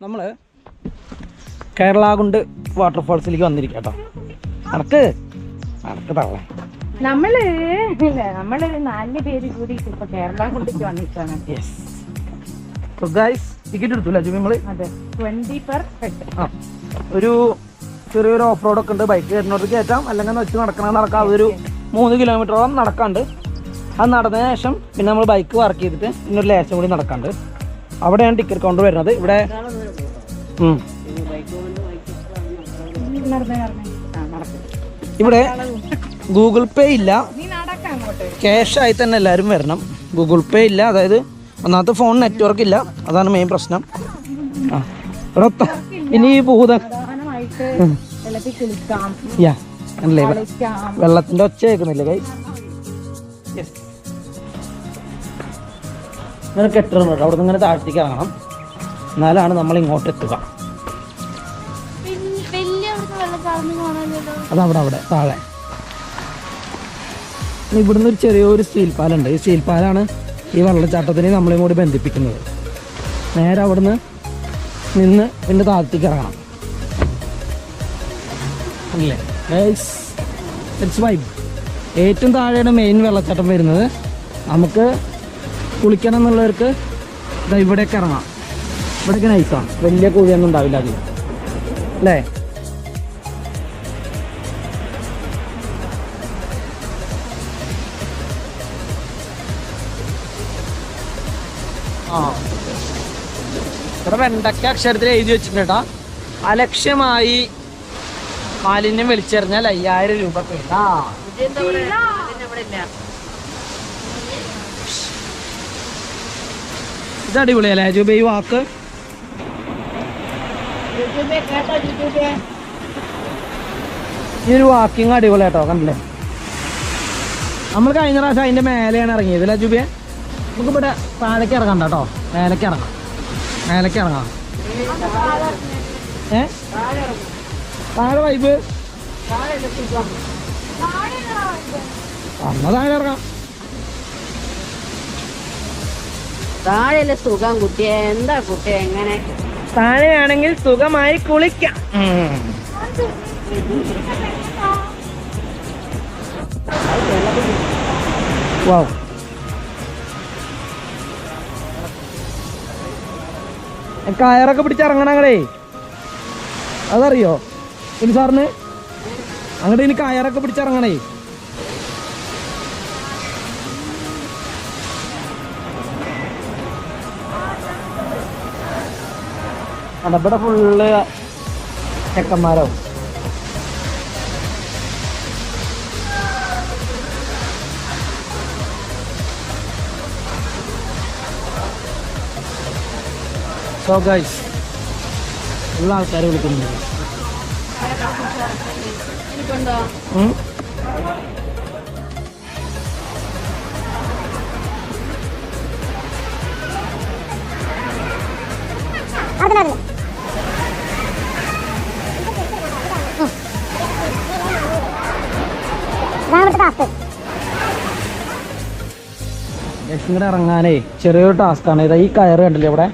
നമ്മൾ കേരളാകുണ്ട് വാട്ടർഫാൾസിലേക്ക് വന്നിരിക്കുക കേട്ടോ നടക്ക്. നടക്ക് തള്ള. നമ്മൾ നമ്മൾ നാല് പേര് കൂടി ഇപ്പൊ കേരള കൊണ്ടിട്ട് വന്നിട്ടാണ് യെസ് സോ ഗൈസ് ടിക്കറ്റ് എടുത്തു അല്ലേ നമ്മൾ അതെ. ട്വന്റി പെർ ഹെഡ് ആ. ഒരു ചെറിയൊരു ഓഫ് റോഡ് ഒക്കെ ഉണ്ട്. ബൈക്ക് കയറുന്നവർക്ക് കയറ്റാം. അല്ലെങ്കിൽ വെച്ച് നടക്കണം നടക്കാം അതൊരു മൂന്ന് കിലോമീറ്ററോളം നടക്കാണ്ട്. അത് നടന്നതിന് ശേഷം പിന്നെ നമ്മൾ ബൈക്ക് വർക്ക് ചെയ്തിട്ട് പിന്നെ ഒരു ലേശം കൂടി നടക്കാണ്ട്. അവിടെയാണ് ടിക്കറ്റ് കൗണ്ടർ വരുന്നത്. ഇവിടെ ഇവിടെ ഗൂഗിൾ പേ ഇല്ല. ക്യാഷ് ആയി തന്നെ എല്ലാവരും വരണം. ഗൂഗിൾ പേ ഇല്ല. അതായത് ഒന്നാമത്തെ ഫോൺ നെറ്റ്വർക്ക് ഇല്ല. അതാണ് മെയിൻ പ്രശ്നം. ആ. ഇവിടെ ഇനി ഈ ഭൂതം യാ. അല്ലേ വെള്ളത്തിന്റെ ഒച്ച കേൾക്കുന്നില്ല കൈ ഇങ്ങനെ കെട്ടിടം കേട്ടോ അവിടെ നിന്ന് ഇങ്ങനെ താഴ്ത്തിക്ക് ഇറങ്ങണം. എന്നാലാണ് നമ്മൾ ഇങ്ങോട്ട് എത്തുക. അതവിടെ അവിടെ താഴെ. ഇവിടുന്ന് ഒരു ചെറിയൊരു സ്റ്റീൽ പാലുണ്ട് ഈ സ്റ്റീൽ പാലാണ് ഈ വെള്ളച്ചാട്ടത്തിനെ നമ്മളെയും കൂടി ബന്ധിപ്പിക്കുന്നത്. നേരെ അവിടുന്ന് നിന്ന് പിന്നെ താഴ്ത്തിക്ക് ഇറങ്ങണം. അല്ലേ? ഇറ്റ്സ് വൈബ് ഏറ്റവും താഴെയാണ് മെയിൻ വെള്ളച്ചാട്ടം വരുന്നത്. നമുക്ക് കുളിക്കണം എന്നുള്ളവർക്ക് ദാ ഇവിടെയൊക്കെ ഇറങ്ങാം. ഇവിടെയൊക്കെ നൈസാണ് വലിയ കുഴിയൊന്നും ഉണ്ടാവില്ല അല്ലേ? ഇവിടെ വെണ്ടക്ക അക്ഷരത്തിൽ എഴുതി വെച്ചിട്ടുണ്ട് അലക്ഷ്യമായി മാലിന്യം വലിച്ചെറിഞ്ഞാൽ അയ്യായിരം രൂപ പിഴ ഇത് അടിപൊളിയല്ലേ അജുബേ ഈ വാക്ക്? ഈ ഒരു വാക്കിങ് അടിപൊളിയാട്ടോ കണ്ടില്ലേ? നമ്മൾ കഴിഞ്ഞ പ്രാവശ്യം അതിന്റെ മേലെയാണ് ഇറങ്ങിയത് അല്ലേ ജൂബിയെ നമുക്ക് ഇവിടെ താഴേക്ക് ഇറങ്ങാം കേട്ടോ. മേലേക്ക് ഇറങ്ങാം. മേലേക്ക് ഇറങ്ങാം. ഏ? താഴെ വൈബ് അമ്മ താഴെ ഇറങ്ങാം. താഴെയല്ലേ സുഖം കുട്ടിയെ? എന്താ കുട്ടിയെ എങ്ങനെ? താഴെയാണെങ്കിൽ സുഖമായി കുളിക്കാം. വാവ് കയറൊക്കെ പിടിച്ചിറങ്ങണങ്ങളേ അതറിയോ? ഇനി സാറിന്? അങ്ങോട്ട് ഇനി കയറൊക്കെ പിടിച്ചിറങ്ങണേ അവിടെ ഫുള്ള് ചെക്കന്മാരോ? സോ ഗൈസ് ഉള്ള ആൾക്കാരെ വിളിക്കുന്നുണ്ട്. ഇങ്ങോട്ട് ഇറങ്ങാനേ ചെറിയൊരു ടാസ്ക്കാണ് ഇതാ ഈ കയറ് കണ്ടില്ലേ ഇവിടെ?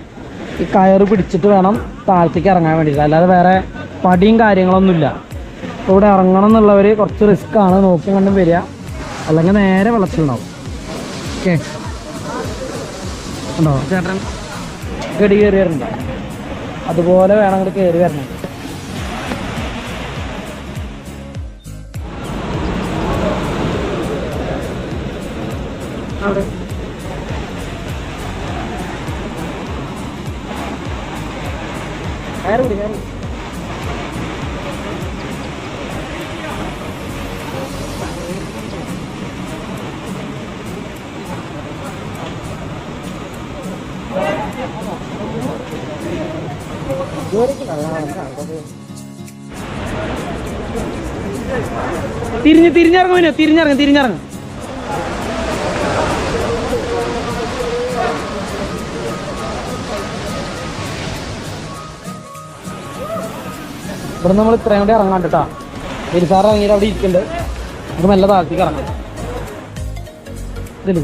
ഈ കയറ് പിടിച്ചിട്ട് വേണം താഴത്തേക്ക് ഇറങ്ങാൻ വേണ്ടിയിട്ട്. അല്ലാതെ വേറെ പടിയും കാര്യങ്ങളൊന്നുമില്ല. ഇവിടെ ഇറങ്ങണം എന്നുള്ളവർ കുറച്ച് റിസ്ക് ആണ്. നോക്കി കണ്ടും വരിക. അല്ലെങ്കിൽ നേരെ വെള്ളത്തിലുണ്ടാവും. ഓക്കെ ഉണ്ടോ? ചേട്ടൻ ഗടി കയറി വരുന്നുണ്ടോ അതുപോലെ വേണം അങ്ങോട്ട് കയറി വരണം. അവിടെ. കയറി പിടി കയറി തിരിഞ്ഞ് തിരിഞ്ഞിറങ്ങും തിരിഞ്ഞിറങ്ങും തിരിഞ്ഞിറങ്ങും. ഇവിടെ നമ്മൾ ഇത്രയും കൂടി ഇറങ്ങാണ്ട് കേട്ടോ. ഗിരിസാർ ഇറങ്ങിയിട്ട് അവിടെ ഇരിക്കുന്നുണ്ട്. നമുക്ക് മെല്ലെ താഴത്തേക്ക് ഇറങ്ങാം. ഇതിൽ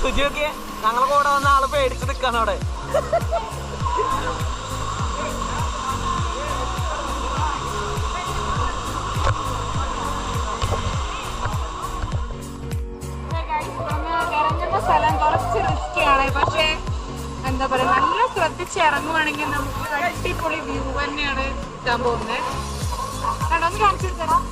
സുജിയൊക്കെ ഞങ്ങളെ കൂടെ വന്ന ആൾ പേടിച്ച് നിൽക്കാണ് അവിടെ. സ്ഥലം കുറച്ച് റിസ്കിയാണ് പക്ഷേ എന്താ പറയാ നല്ല ശ്രദ്ധിച്ച് ഇറങ്ങുവാണെങ്കിൽ നമുക്ക് അടിപൊളി വ്യൂ തന്നെയാണ്. കിട്ടാൻ പോകുന്നത് കണ്ടോ ഒന്ന് കാണിച്ചു തരാം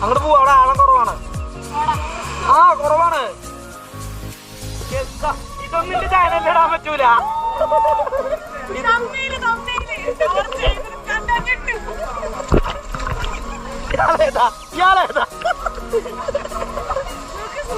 അങ്ങോട്ട് പോവാ. അവിടെ ആഴം കുറവാണ്. ആ കുറവാണ്. ഇതൊന്നും ചാനലിൽ ഇടാൻ പറ്റൂല. ഇയാളേതാ? ഇയാളേതാ?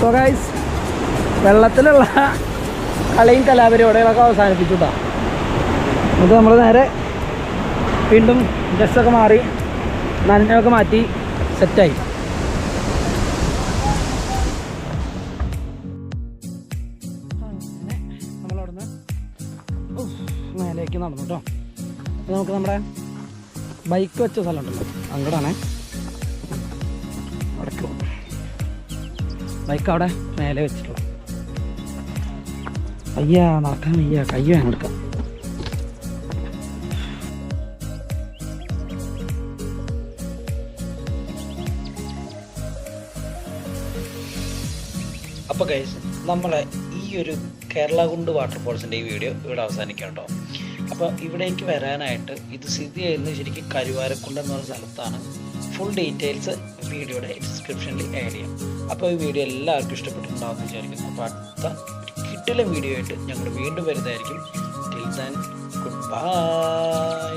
സോ ഗൈസ് വെള്ളത്തിലുള്ള കളിയും കലാപരിപാടികളൊക്കെ അവസാനിപ്പിച്ചു കേട്ടോ എന്നിട്ട് നമ്മൾ നേരെ വീണ്ടും ഡ്രസ്സൊക്കെ മാറി നനഞ്ഞൊക്കെ മാറ്റി സെറ്റായി മേലേക്ക് നടന്നു കേട്ടോ നമുക്ക് നമ്മുടെ ബൈക്ക് വെച്ച സ്ഥലമുണ്ടല്ലോ അങ്ങോട്ടാണേ അടക്കും ബൈക്ക് അവിടെ മേലെ വെച്ചിട്ടുള്ള. അയ്യ നടക്കാൻ വയ്യ. കയ്യ വേണം എടുക്കാം അപ്പോൾ ഗൈസ് നമ്മളെ ഈ ഒരു കേരള കുണ്ട് വാട്ടർഫോൾസിന്റെ ഈ വീഡിയോ ഇവിടെ അവസാനിക്കാം കേട്ടോ അപ്പോൾ ഇവിടേക്ക് വരാനായിട്ട് ഇത് സ്ഥിതി ചെയ്യുന്നത് ശരിക്കും കരുവാരക്കുണ്ട് എന്ന ഒരു സ്ഥലത്താണ്. ഫുൾ ഡീറ്റെയിൽസ് വീഡിയോയുടെ ഡിസ്ക്രിപ്ഷനിൽ ആഡ് ചെയ്യാം. അപ്പോൾ ഈ വീഡിയോ എല്ലാവർക്കും ഇഷ്ടപ്പെട്ടിട്ടുണ്ടാവുമെന്ന് വിചാരിക്കുന്നു. അപ്പോൾ അടുത്ത കിട്ടില്ല വീഡിയോ ആയിട്ട് ഞങ്ങൾ വീണ്ടും വരുന്നതായിരിക്കും. Till than good bye